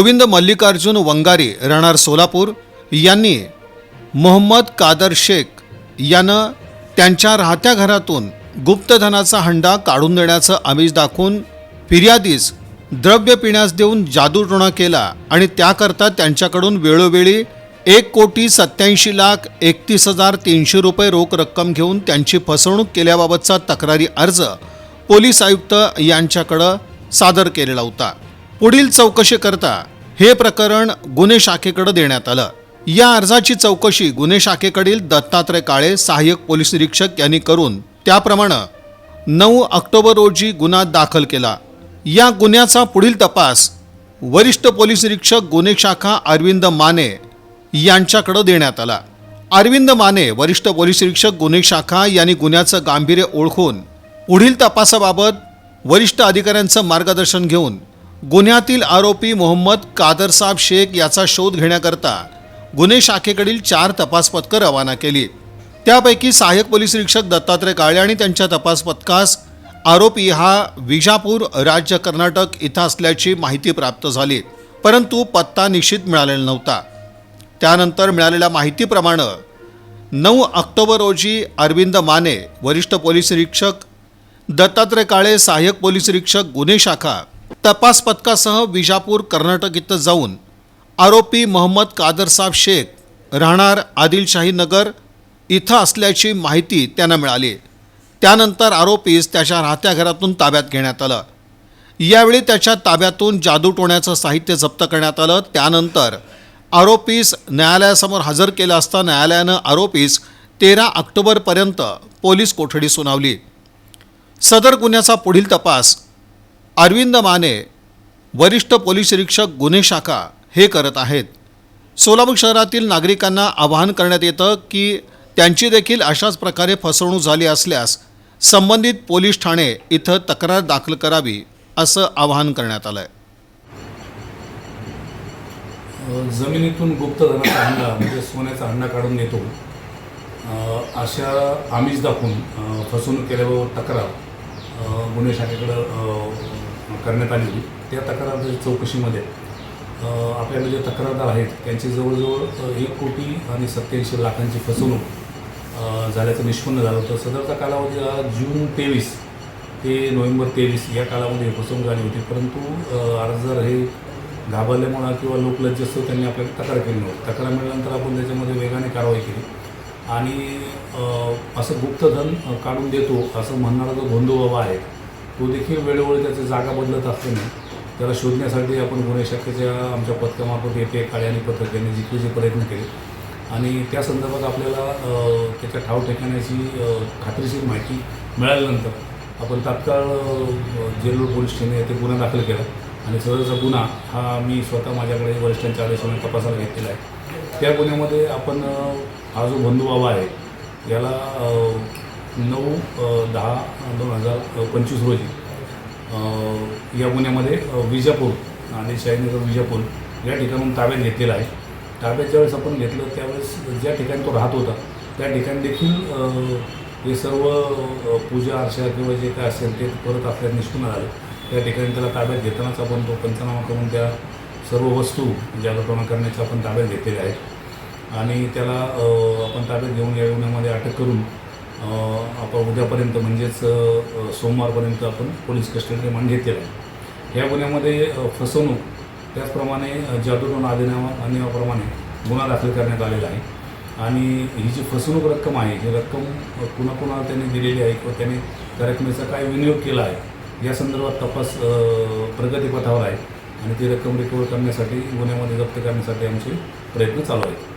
Govind Mallikarjun Wangari राहणार सोलापूर यांनी मोहम्मद कादर शेख यानं त्यांच्या राहत्या घरातून गुप्तधनाचा हंडा काढून देण्याचं आमिष दाखवून फिर्यादीस द्रव्य पिण्यास देऊन जादूटोणा केला आणि त्याकरता त्यांच्याकडून वेळोवेळी एक कोटी सत्याऐंशी लाख एकतीस हजार तीनशे रुपये रोख रक्कम घेऊन त्यांची फसवणूक केल्याबाबतचा तक्रारी अर्ज पोलीस आयुक्त यांच्याकडं सादर केलेला होता. पुढील चौकशी करता हे प्रकरण गुन्हे शाखेकडे देण्यात आलं. या अर्जाची चौकशी गुन्हे शाखेकडील दत्तात्रय काळे सहाय्यक पोलीस निरीक्षक यांनी करून त्याप्रमाणे नऊ ऑक्टोबर रोजी गुन्हा दाखल केला. या गुन्ह्याचा पुढील तपास वरिष्ठ पोलीस निरीक्षक गुन्हे शाखा अरविंद माने यांच्याकडे देण्यात आला. अरविंद माने वरिष्ठ पोलीस निरीक्षक गुन्हे शाखा यांनी गुन्ह्याचं गांभीर्य ओळखून पुढील तपासाबाबत वरिष्ठ अधिकाऱ्यांचं मार्गदर्शन घेऊन गुन्ह्यातील आरोपी मोहम्मद कादरसाब शेख याचा शोध घेण्याकरता गुन्हे शाखेकडील चार तपास पथकं रवाना केली. त्यापैकी सहाय्यक पोलीस निरीक्षक दत्तात्रय काळे आणि त्यांच्या तपास पथकास आरोपी हा विजापूर राज्य कर्नाटक इथं असल्याची माहिती प्राप्त झाली परंतु पत्ता निश्चित मिळालेला नव्हता. त्यानंतर मिळालेल्या माहितीप्रमाणे नऊ ऑक्टोबर रोजी अरविंद माने वरिष्ठ पोलीस निरीक्षक दत्तात्रय काळे सहाय्यक पोलीस निरीक्षक गुन्हे शाखा तपास पथकासह विजापूर कर्नाटक इथं जाऊन आरोपी मोहम्मद कादरसाब शेख राहणार आदिलशाही नगर इथं असल्याची माहिती त्यांना मिळाली. त्यानंतर आरोपीस त्याच्या राहत्या घरातून ताब्यात घेण्यात आलं. यावेळी त्याच्या ताब्यातून जादूटोण्याचं साहित्य जप्त करण्यात आलं. त्यानंतर आरोपीस न्यायालयासमोर हजर केलं असता न्यायालयानं आरोपीस तेरा ऑक्टोबरपर्यंत पोलीस कोठडी सुनावली. सदर गुन्ह्याचा पुढील तपास अरविंद माने वरिष्ठ पोलीस निरीक्षक गुन्हे शाखा हे करत आहेत. सोलापूर शहरातील नागरिकांना आवाहन करण्यात येतं की त्यांची देखील अशाच प्रकारे फसवणूक झाली असल्यास संबंधित पोलीस ठाणे इथं तक्रार दाखल करावी असं आवाहन करण्यात आलं आहे जमिनीतून गुप्त धनाचा हंडा म्हणजे सोन्याचा हंडा काढून नेतो. अशा आमिष दाखवून फसवणूक केल्याबाबत तक्रार गुन्हे शाखेकडं करण्यात आली होती त्या तक्रारच्या चौकशीमध्ये अ, आपल्याला जे तक्रारदार आहेत त्यांची जवळजवळ एक कोटी आणि सत्याऐंशी लाखांची फसवणूक झाल्याचं निष्पन्न झालं होतं. सदरचा कालावधी हा जून तेवीस ते नोव्हेंबर तेवीस या कालामध्ये फसवणूक झाली होती. परंतु अर्जदार हे घाबरल्यामुळं किंवा लोकलज्ज असतो त्यांनी आपल्याला तक्रार केली नव्हती. तक्रार मिळाल्यानंतर आपण त्याच्यामध्ये वेगाने कारवाई केली. आणि असं गुप्तधन काढून देतो असं म्हणणारा जो बंधू बाबा आहे तो देखील वेळोवेळी त्याची जागा बदलत असल्याने त्याला शोधण्यासाठी आपण गुन्हे शाखेच्या आमच्या पथकामार्फत येते काळे आणि पथक यांनी जिंकण्याचे प्रयत्न केले. आणि त्या संदर्भात आपल्याला त्याच्या ठाव ठिकाण्याची खात्रीशीर माहिती मिळाल्यानंतर आपण तात्काळ अ, जेलरोड पोलीस स्टेशन येथे गुन्हा दाखल केला. आणि सदरचा गुन्हा हा मी स्वतः माझ्याकडे वरिष्ठांच्या आदेशाने तपासायला घेतलेला आहे. त्या गुन्ह्यामध्ये आपण हा जो बंधू बाबा आहे याला नऊ दहा दोन हजार पंचवीस रोजी या गुन्ह्यामध्ये विजापूर आणि शाहीनगर विजापूर या ठिकाणून ताब्यात घेतलेला आहे. ताब्यात ज्यावेळेस आपण घेतलं त्यावेळेस ज्या ठिकाणी तो राहत होता त्या ठिकाणी देखील हे सर्व पूजा अर्चा किंवा जे काय असेल ते परत आपल्या निष्ठून आलं त्या ठिकाणी त्याला ताब्यात घेतानाच आपण तो पंचनामा करून त्या सर्व वस्तू जागृतपणा करण्याच्या आपण ताब्यात घेतलेल्या आहेत आणि त्याला आपण ताब्यात घेऊन या गुन्ह्यामध्ये अटक करून आपण उद्यापर्यंत म्हणजेच सोमवारपर्यंत आपण पोलीस कस्टडी रिमांड घेतलेला आहे. या गुन्ह्यामध्ये फसवणूक त्याचप्रमाणे जादूटोन जादूटोणा अधिनियमा नियमाप्रमाणे गुन्हा दाखल करण्यात आलेला आहे. आणि ही जी फसवणूक रक्कम आहे ही रक्कम कुणाकुणाला त्यांनी दिलेली आहे किंवा त्यांनी त्या रकमेचा काय विनियोग केला आहे या संदर्भात तपास प्रगतीपथावर आहे. आणि ती रक्कम रिकवर करण्यासाठी गुन्ह्यामध्ये जप्त करण्यासाठी आमचे प्रयत्न चालू आहेत.